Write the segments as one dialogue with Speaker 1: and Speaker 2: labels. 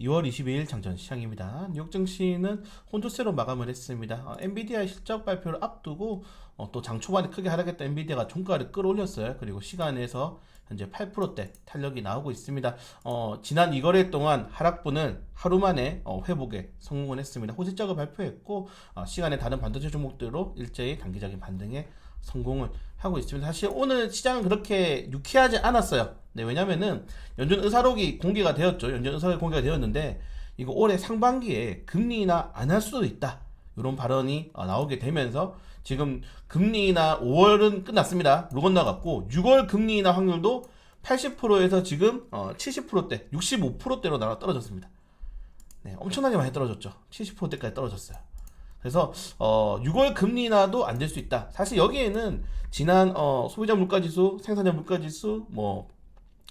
Speaker 1: 2월 22일 장전 시장입니다. 뉴욕 증시는 혼조세로 마감을 했습니다. 어, 엔비디아 실적 발표를 앞두고 어, 또장 초반에 크게 하락했던 엔비디아가 종가를 끌어올렸어요. 그리고 시간에서 현재 8%대 탄력이 나오고 있습니다. 어, 지난 2거래 동안 하락분은 하루 만에 어, 회복에 성공을 했습니다. 호실적을 발표했고 어, 시간에 다른 반도체 종목들로 일제히 단기적인 반등에 성공을 하고 있습니다. 사실 오늘 시장은 그렇게 유쾌하지 않았어요. 네, 왜냐면은 연준 의사록이 공개가 되었죠. 연준 의사록이 공개가 되었는데 이거 올해 상반기에 금리 인하 안할 수도 있다. 이런 발언이 어, 나오게 되면서 지금 금리 인하 5월은 끝났습니다. 물 건너갔고 6월 금리 인하 확률도 80%에서 지금 어, 70%대, 65%대로 나가 떨어졌습니다. 네, 엄청나게 많이 떨어졌죠. 70%대까지 떨어졌어요. 그래서 어 6월 금리 인하도 안 될 수 있다. 사실 여기에는 지난 어 소비자 물가지수, 생산자 물가지수, 뭐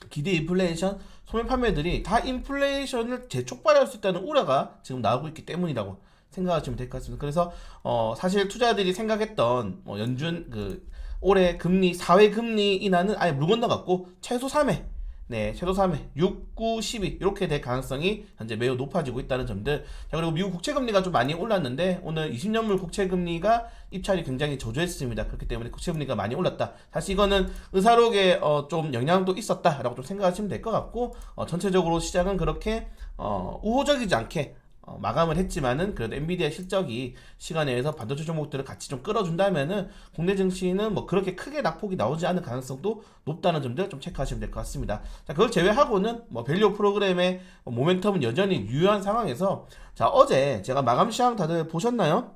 Speaker 1: 기대 인플레이션, 소매 판매들이 다 인플레이션을 재촉발할 수 있다는 우려가 지금 나오고 있기 때문이라고 생각하시면 될 것 같습니다. 그래서 어 사실 투자들이 생각했던 뭐 연준 그 올해 금리 4회 금리 인하는 아예 물 건너갔고 최소 3회 네, 최소 3회, 6, 9, 12 이렇게 될 가능성이 현재 매우 높아지고 있다는 점들. 자, 그리고 미국 국채 금리가 좀 많이 올랐는데 오늘 20년물 국채 금리가 입찰이 굉장히 저조했습니다. 그렇기 때문에 국채 금리가 많이 올랐다. 사실 이거는 의사록에 어, 좀 영향도 있었다라고 좀 생각하시면 될 것 같고 어, 전체적으로 시장은 그렇게 어, 우호적이지 않게 어, 마감을 했지만은 그래도 엔비디아 실적이 시간에 의해서 반도체 종목들을 같이 좀 끌어준다면은 국내 증시는 뭐 그렇게 크게 낙폭이 나오지 않을 가능성도 높다는 점들 좀 체크하시면 될 것 같습니다. 자, 그걸 제외하고는 뭐 밸류 프로그램의 모멘텀은 여전히 유효한 상황에서 자, 어제 제가 마감 시황 다들 보셨나요?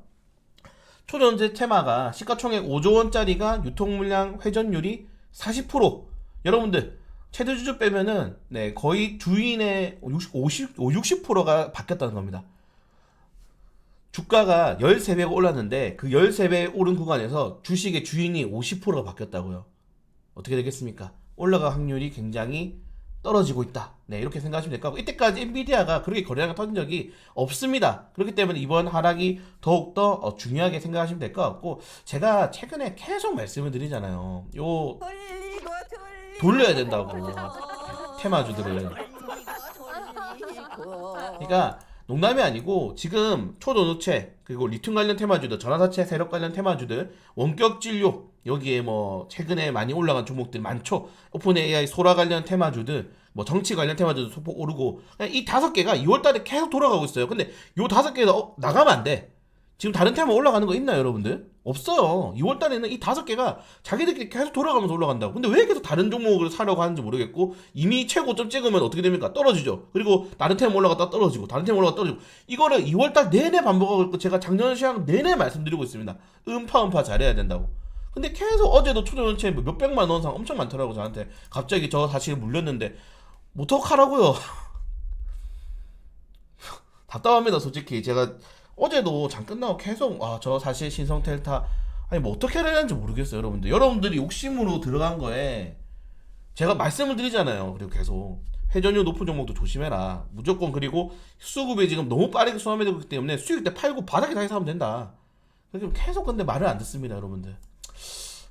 Speaker 1: 초전제 테마가 시가총액 5조 원짜리가 유통 물량 회전율이 40% 여러분들 최대 주주 빼면은 네, 거의 주인의 60, 50, 60%가 바뀌었다는 겁니다. 주가가 13배가 올랐는데 그 13배 오른 구간에서 주식의 주인이 50%가 바뀌었다고요. 어떻게 되겠습니까? 올라갈 확률이 굉장히 떨어지고 있다. 네, 이렇게 생각하시면 될것 같고 이때까지 엔비디아가 그렇게 거래량이 터진 적이 없습니다. 그렇기 때문에 이번 하락이 더욱더 어, 중요하게 생각하시면 될 것 같고 제가 최근에 계속 말씀을 드리잖아요. 요 돌려야 된다고 테마주들을 그러니까 농담이 아니고 지금 초도노체 그리고 리튬 관련 테마주들 전화사채 세력 관련 테마주들 원격 진료 여기에 뭐 최근에 많이 올라간 종목들 많죠? 오픈 AI 소라 관련 테마주들 뭐 정치 관련 테마주도 소폭 오르고 이 다섯 개가 2월달에 계속 돌아가고 있어요. 근데 요 다섯 개가 어, 나가면 안 돼. 지금 다른 테마 올라가는 거 있나요 여러분들 없어요. 2월 달에는 이 다섯 개가 자기들끼리 계속 돌아가면서 올라간다고. 근데 왜 계속 다른 종목을 사려고 하는지 모르겠고 이미 최고점 찍으면 어떻게 됩니까? 떨어지죠. 그리고 다른 테마 올라갔다 떨어지고 다른 테마 올라갔다 떨어지고. 이거를 2월 달 내내 반복하고 있고 제가 작년 시장 내내 말씀드리고 있습니다. 음파 음파 잘해야 된다고. 근데 계속 어제도 초전체 뭐 몇백만 원상 엄청 많더라고 저한테. 갑자기 저 사실 물렸는데 뭐 어떡하라고요? 답답합니다 솔직히. 제가 어제도 장 끝나고 계속 아 저 사실 신성 텔타 아니 뭐 어떻게 해야 되는지 모르겠어요 여러분들. 여러분들이 욕심으로 들어간 거에 제가 말씀을 드리잖아요. 그리고 계속. 회전율 높은 종목도 조심해라. 무조건 그리고 수급이 지금 너무 빠르게 수렴이 되고 있기 때문에 수익 때 팔고 바닥에 다시 사면 된다. 그렇게 계속 근데 말을 안 듣습니다 여러분들.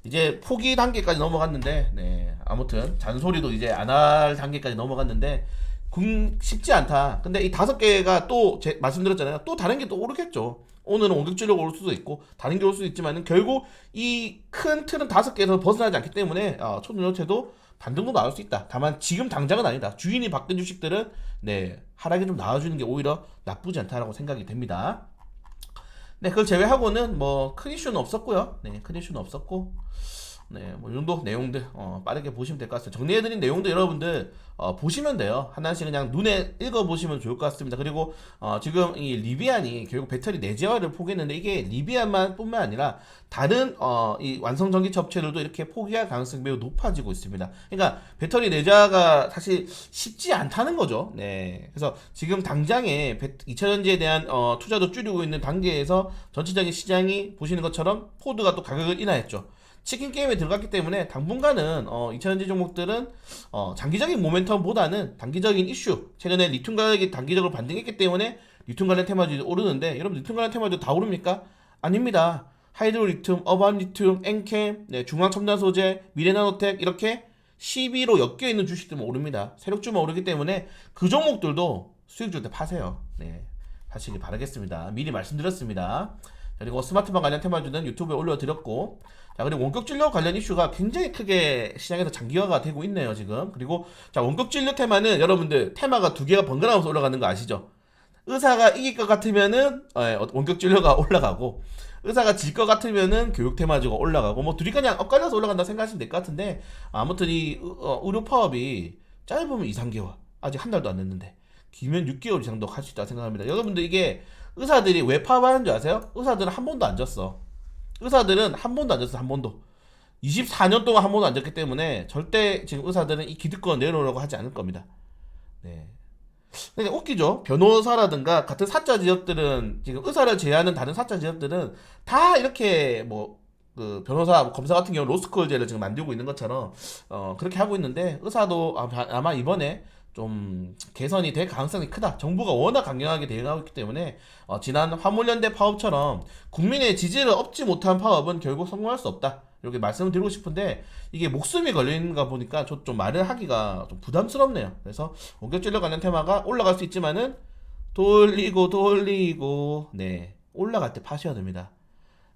Speaker 1: 이제 포기 단계까지 넘어갔는데 네. 아무튼 잔소리도 이제 안 할 단계까지 넘어갔는데 군 쉽지 않다. 근데 이 다섯 개가 또 제 말씀드렸잖아요. 또 다른 게 또 오르겠죠. 오늘은 원격주력 오를 수도 있고 다른 게 올 수도 있지만은 결국 이 큰 틀은 다섯 개에서 벗어나지 않기 때문에 어, 초전자체도 반등도 나올 수 있다. 다만 지금 당장은 아니다. 주인이 바뀐 주식들은 네 하락이 좀 나와주는 게 오히려 나쁘지 않다라고 생각이 됩니다. 네, 그걸 제외하고는 뭐 큰 이슈는 없었고요. 네, 큰 이슈는 없었고, 네, 뭐 이 정도 내용들 어, 빠르게 보시면 될 것 같습니다. 정리해드린 내용도 여러분들 어, 보시면 돼요. 하나씩 그냥 눈에 읽어보시면 좋을 것 같습니다. 그리고 어, 지금 이 리비안이 결국 배터리 내재화를 포기했는데 이게 리비안만 뿐만 아니라 다른 어, 이 완성 전기차 업체들도 이렇게 포기할 가능성이 매우 높아지고 있습니다. 그러니까 배터리 내재화가 사실 쉽지 않다는 거죠. 네, 그래서 지금 당장에 2차전지에 대한 어, 투자도 줄이고 있는 단계에서 전체적인 시장이 보시는 것처럼 포드가 또 가격을 인하했죠. 치킨 게임에 들어갔기 때문에 당분간은 어, 2차전지 종목들은 어, 장기적인 모멘텀보다는 단기적인 이슈 최근에 리튬 가격이 단기적으로 반등했기 때문에 리튬 관련 테마주도 오르는데 여러분 리튬 관련 테마주 다 오릅니까? 아닙니다. 하이드로 리튬, 어반 리튬, 엔캠, 네, 중앙 첨단 소재, 미래나노텍 이렇게 12로 엮여 있는 주식들만 오릅니다. 세력주만 오르기 때문에 그 종목들도 수익 줄 때 파세요. 네. 하시기 바라겠습니다. 미리 말씀드렸습니다. 자, 그리고 스마트폰 관련 테마주는 유튜브에 올려드렸고, 자, 그리고 원격 진료 관련 이슈가 굉장히 크게 시장에서 장기화가 되고 있네요, 지금. 그리고, 자, 원격 진료 테마는 여러분들 테마가 두 개가 번갈아가면서 올라가는 거 아시죠? 의사가 이길 것 같으면은, 어, 원격 진료가 올라가고, 의사가 질 것 같으면은 교육 테마주가 올라가고, 뭐 둘이 그냥 엇갈려서 올라간다 생각하시면 될 것 같은데, 아무튼 이 의- 어, 의료 파업이 짧으면 2, 3개월. 아직 한 달도 안 됐는데. 길면 6개월 이상도 할수 있다고 생각합니다. 여러분들 이게 의사들이 왜 파업하는 줄 아세요? 의사들은 한 번도 안 졌어. 의사들은 한 번도 안 졌어, 한 번도. 24년 동안 한 번도 안 졌기 때문에 절대 지금 의사들은 이 기득권 내놓으려고 하지 않을 겁니다. 네. 근데 웃기죠? 변호사라든가 같은 사자 지역들은 지금 의사를 제외하는 다른 사자 지역들은 다 이렇게 뭐 그 변호사 뭐 검사 같은 경우 로스쿨제를 지금 만들고 있는 것처럼 어 그렇게 하고 있는데 의사도 아마- 이번에 좀 개선이 될 가능성이 크다. 정부가 워낙 강경하게 대응하고 있기 때문에 어, 지난 화물연대 파업처럼 국민의 지지를 얻지 못한 파업은 결국 성공할 수 없다. 이렇게 말씀을 드리고 싶은데 이게 목숨이 걸리는가 보니까 저 좀 말을 하기가 좀 부담스럽네요. 그래서 원격 진료 관련 테마가 올라갈 수 있지만은 돌리고 돌리고 네 올라갈 때 파셔야 됩니다.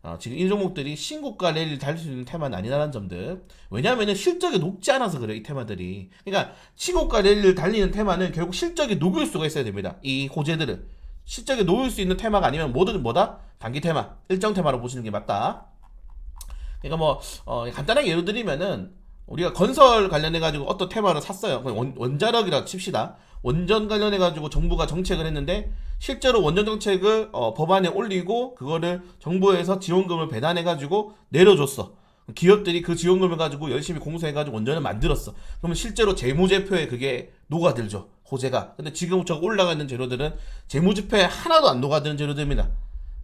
Speaker 1: 어, 지금 이 종목들이 신고가 랠리를 달릴 수 있는 테마는 아니라는 점들. 왜냐하면 실적이 높지 않아서 그래요, 이 테마들이. 그러니까 신고가 랠리를 달리는 테마는 결국 실적이 녹을 수가 있어야 됩니다. 이 호재들을. 실적이 녹을 수 있는 테마가 아니면 뭐든 뭐다? 단기 테마, 일정 테마로 보시는 게 맞다. 그러니까 뭐 어, 간단하게 예를 들면은 우리가 건설 관련해 가지고 어떤 테마를 샀어요. 원, 원자력이라 칩시다. 원전 관련해 가지고 정부가 정책을 했는데 실제로 원전 정책을 어, 법안에 올리고 그거를 정부에서 지원금을 배당해 가지고 내려줬어. 기업들이 그 지원금을 가지고 열심히 공사해 가지고 원전을 만들었어. 그러면 실제로 재무제표에 그게 녹아들죠. 호재가. 근데 지금 저 올라가 있는 재료들은 재무제표에 하나도 안 녹아드는 재료들입니다.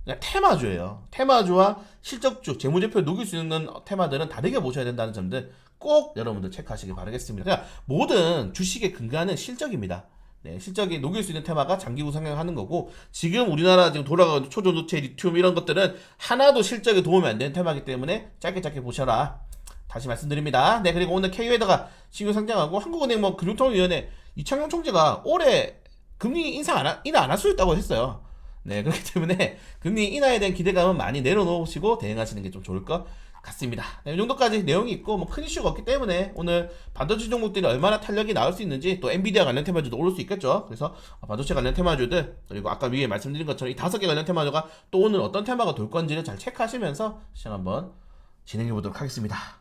Speaker 1: 그냥 테마주예요. 테마주와 실적주, 재무제표에 녹일 수 있는 테마들은 다르게 보셔야 된다는 점들 꼭 여러분들 체크하시기 바라겠습니다. 그러니까 모든 주식의 근간은 실적입니다. 네, 실적이 녹일 수 있는 테마가 장기 우상향하는 거고 지금 우리나라 지금 돌아가는 초전도체, 리튬 이런 것들은 하나도 실적에 도움이 안 되는 테마이기 때문에 짧게 짧게 보셔라. 다시 말씀드립니다. 네, 그리고 오늘 KU에다가 신규 상장하고 한국은행 뭐 금융통화위원회 이창용 총재가 올해 금리 인상 안, 하- 인하 안 할 수 있다고 했어요. 네, 그렇기 때문에 금리 인하에 대한 기대감은 많이 내려놓으시고 대응하시는 게 좀 좋을 것 같습니다. 네, 이 정도까지 내용이 있고 뭐 큰 이슈가 없기 때문에 오늘 반도체 종목들이 얼마나 탄력이 나올 수 있는지 또 엔비디아 관련 테마주도 오를 수 있겠죠. 그래서 반도체 관련 테마주들 그리고 아까 위에 말씀드린 것처럼 이 다섯 개 관련 테마주가 또 오늘 어떤 테마가 돌 건지를 잘 체크하시면서 시장 한번 진행해 보도록 하겠습니다.